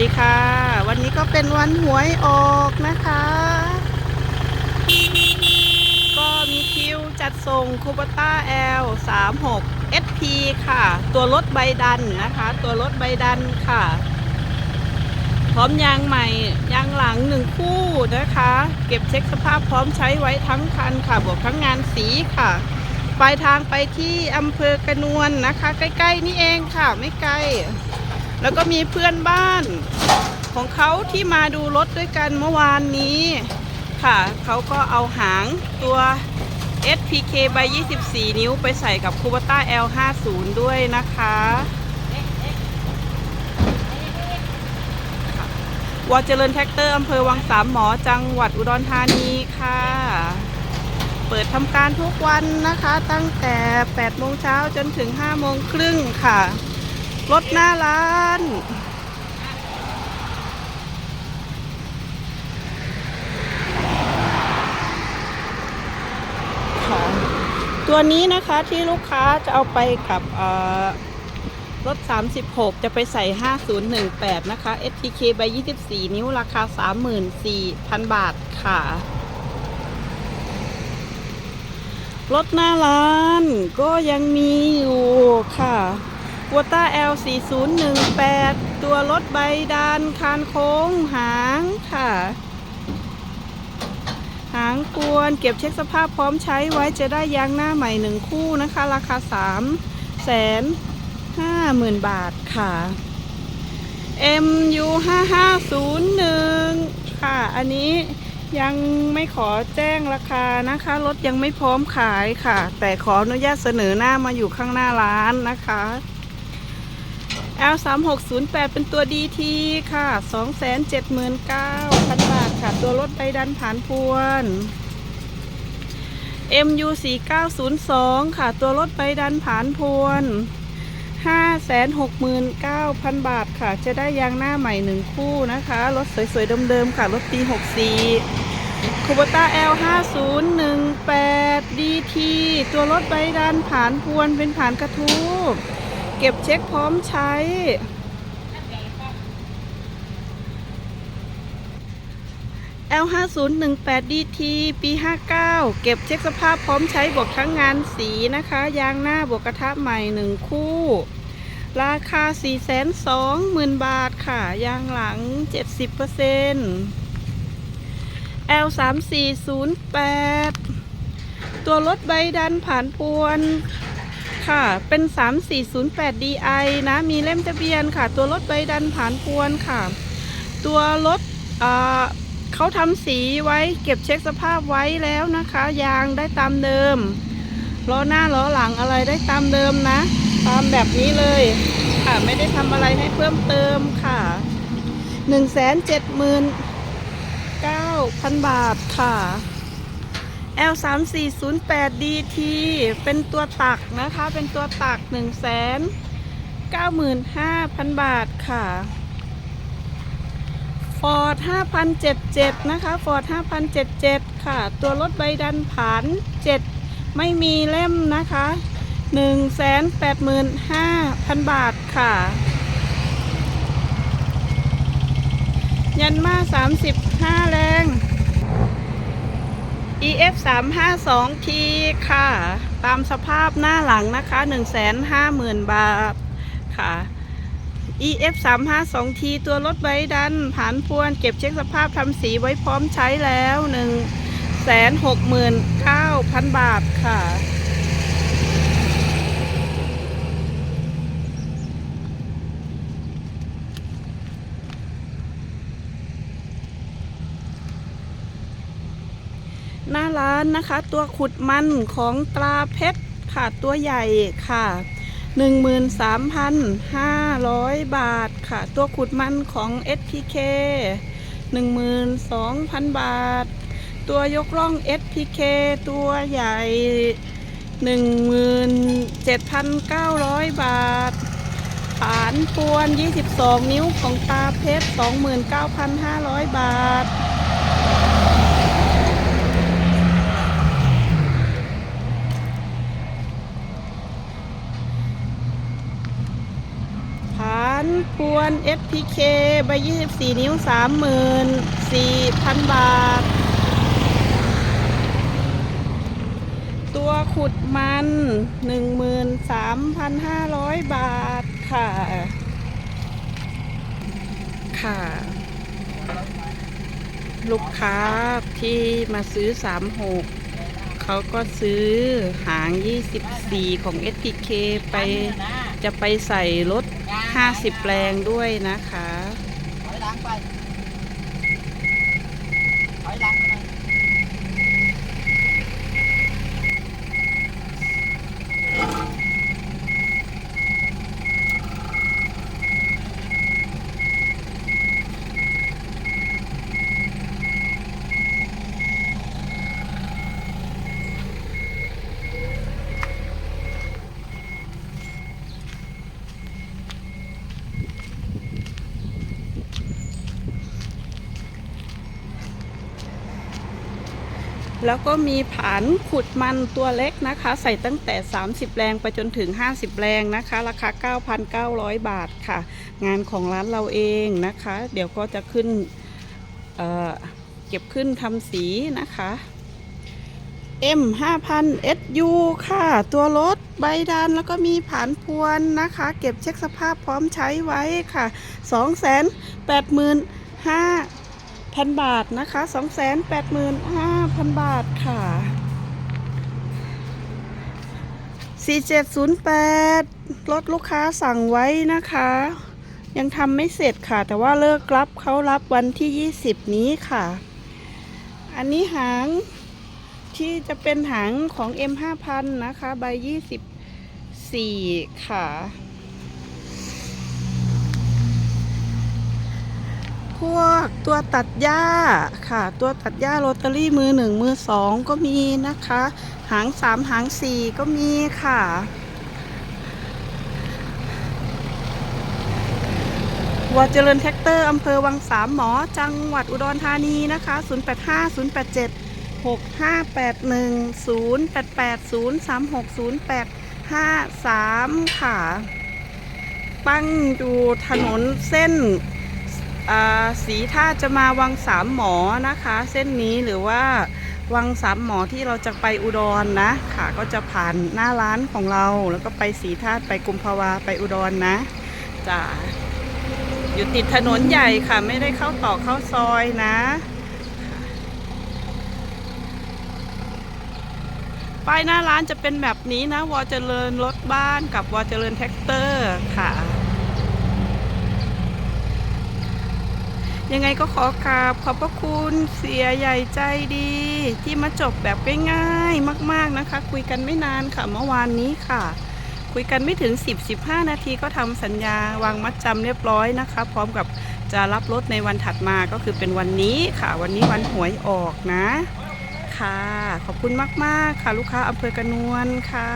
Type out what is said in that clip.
ดีค่ะ วันนี้ก็เป็นวันหวยออกนะคะ ก็มีคิวจัดส่งคูปต้า L 3 6 SP ค่ะ ตัวรถใบดันนะคะ ตัวรถใบดันค่ะ พร้อมยางใหม่ยางหลังหนึ่งคู่นะคะ เก็บเช็คสภาพพร้อมใช้ไว้ทั้งคันค่ะ บวกทั้งงานสีค่ะปลายทางไปที่อำเภอกระนวลนะคะ ใกล้ ๆ นี่เองค่ะไม่ไกล แล้วก็มีเพื่อนบ้านของเขาที่มาดูรถด้วยกันเมื่อวานนี้ค่ะ เขาก็เอาหางตัว SPK ใบ 24 นิ้วไปใส่กับคูบ a ต้า L50 ด้วยนะคะ วอเจริญแท็กเตอร์อำเภอวังสามหมอจังหวัดอุดรธานีค่ะ เปิดทำการทุกวันนะคะ ตั้งแต่ 8 โมงเช้าจนถึง 5 โมงครึ่งค่ะ รถหน้าร้าน ตัวนี้นะคะที่ลูกค้าจะเอาไปกับรถ 36 จะไปใส่ 5018 นะคะ STK ใบ 24 นิ้วราคา 34,000 บาทค่ะรถหน้าร้านก็ยังมีอยู่ค่ะ วอต้า L 4018ตัวรถใบดานคานโค้งหางค่ะ หางกวนเก็บเช็คสภาพพร้อมใช้ไว้จะได้ยางหน้าใหม่หนึ่งคู่นะคะ ราคา3แสนห้าหมื่นบาทค่ะ MU 5501ค่ะ อันนี้ยังไม่ขอแจ้งราคานะคะ รถยังไม่พร้อมขายค่ะ แต่ขออนุญาตเสนอหน้ามาอยู่ข้างหน้าร้านนะคะ L 3 6 0 8เป็นตัว DT ค่ะ 279,000 บาทค่ะ ตัวรถใบดันผ่านพวน MU 4902ค่ะ ตัวรถใบดันผ่านพวน 569,000 บาทค่ะ จะได้ยางหน้าใหม่หนึ่งคู่นะคะ รถสวยๆเดิมๆค่ะ รถปี 64คูบต้า L 5018 DT ตัวรถใบดันผ่านพวนเป็นผ่านกระทู้ เก็บเช็คพร้อมใช้ L 5018 DT ปี 59 เก็บเช็คสภาพพร้อมใช้บวกทั้งงานสีนะคะ ยางหน้าบวกกระทะใหม่ 1 คู่ ราคา 420,000 บาทค่ะ ยางหลัง 70% L 3408 ตัวรถใบดันผ่านปวน ค่ะ เป็น 3408 DI นะ มีเล่มทะเบียนค่ะ ตัวรถใบดันผ่านพวนค่ะ ตัวรถเขาทำสีไว้เก็บเช็คสภาพไว้แล้วนะคะ ยางได้ตามเดิม ล้อหน้าล้อหลังอะไรได้ตามเดิมนะ ตามแบบนี้เลยค่ะ ไม่ได้ทำอะไรให้เพิ่มเติมค่ะ179,000 บาทค่ะ L 3 4 0 8 DT เป็นตัวตักนะคะ เป็นตัวตัก 1 9 5 0 0 0 บาทค่ะ Ford 5077 นะคะ Ford 5077 ค่ะ ตัวรถใบดันผัน7 ไม่มีเล่มนะคะ 185,000 บาทค่ะ ยันมา 35 แรง EF 352 T ค่ะ ตามสภาพหน้าหลังนะคะ 150,000 บาทค่ะ EF 352 T ตัวรถไว้ดันผ่านพวน เก็บเช็คสภาพทำสีไว้พร้อมใช้แล้ว 169,000 บาทค่ะ ร้านนะคะ ตัวขุดมันของตราเพชรค่ะตัวใหญ่ค่ะ 13,500 บาทค่ะ ตัวขุดมันของ SPK 12,000 บาท ตัวยกล่อง SPK ตัวใหญ่ 17,900 บาทฐานพวน 22 นิ้วของตาเพชร 29,500 บาท ฐานพวน S P K ใบ 24 นิ้ว 34,000 บาท ตัวขุดมัน 13,500 บาทค่ะ ค่ะ ลูกค้าที่มาซื้อ 36 เขาก็ซื้อหาง 24 ของ SPK ไป จะไปใส่รถ 50 แปลงด้วยนะคะ ถอยหลังไป ถอยหลัง แล้วก็มีผานขุดมันตัวเล็กนะคะ ใส่ตั้งแต่ 30 แรงไปจนถึง 50 แรงนะคะ ราคา 9,900 บาทค่ะ งานของร้านเราเองนะคะ เดี๋ยวก็จะขึ้นเเก็บขึ้นทำสีนะคะ M 5,000 SU ค่ะ ตัวรถใบดันแล้วก็มีผานพวนนะคะ เก็บเช็คสภาพพร้อมใช้ไว้ค่ะ 285,000พั นบาทนะคะ 285,000 บาทค่ะ 4708 รถลูกค้าสั่งไว้นะคะ ยังทำไม่เสร็จค่ะ แต่ว่าเลิกรับเขารับวันที่ 20 นี้ค่ะ อันนี้หางที่จะเป็นหางของ M5000 นะคะ ใบ 24 ค่ะ พวกตัวตัดหญ้าค่ะ ตัวตัดหญ้าโรตารี่มือหนึ่งมือสองก็มีนะคะ หางสามหางสี่ก็มีค่ะ วัดเจริญแท็กเตอร์อำเภอวังสามหมอจังหวัดอุดรธานีนะคะ 085 087 6581 088 036 0853 ค่ะ ตั้งอยู่ถนนเส้น สีท่าจะมาวังสามหมอนะคะ เส้นนี้หรือว่าวังสามหมอที่เราจะไปอุดรนะค่ะก็จะผ่านหน้าร้านของเรา แล้วก็ไปสีท่าตุไปกุมภาวาไปอุดรนะจ้ะอยู่ติดถนนใหญ่ค่ะ ไม่ได้เข้าต่อเข้าซอยนะ ป้ายหน้าร้านจะเป็นแบบนี้นะวอเจริญรถบ้านกับวอเจริญแท็กเตอร์ค่ะ ยังไงก็ขอกราบขอบพระคุณเสียใหญ่ใจดี ที่มาจบแบบง่ายๆมาก ๆนะคะ คุยกันไม่นานค่ะเมื่อวานนี้ค่ะ คุยกันไม่ถึง 10-15 นาทีก็ทำสัญญาวางมัดจำเรียบร้อยนะคะ พร้อมกับจะรับรถในวันถัดมาก็คือเป็นวันนี้ค่ะ วันนี้วันหวยออกนะ ค่ะ ขอบคุณมาก ๆ ค่ะ ลูกค้าอำเภอกระนวลค่ะ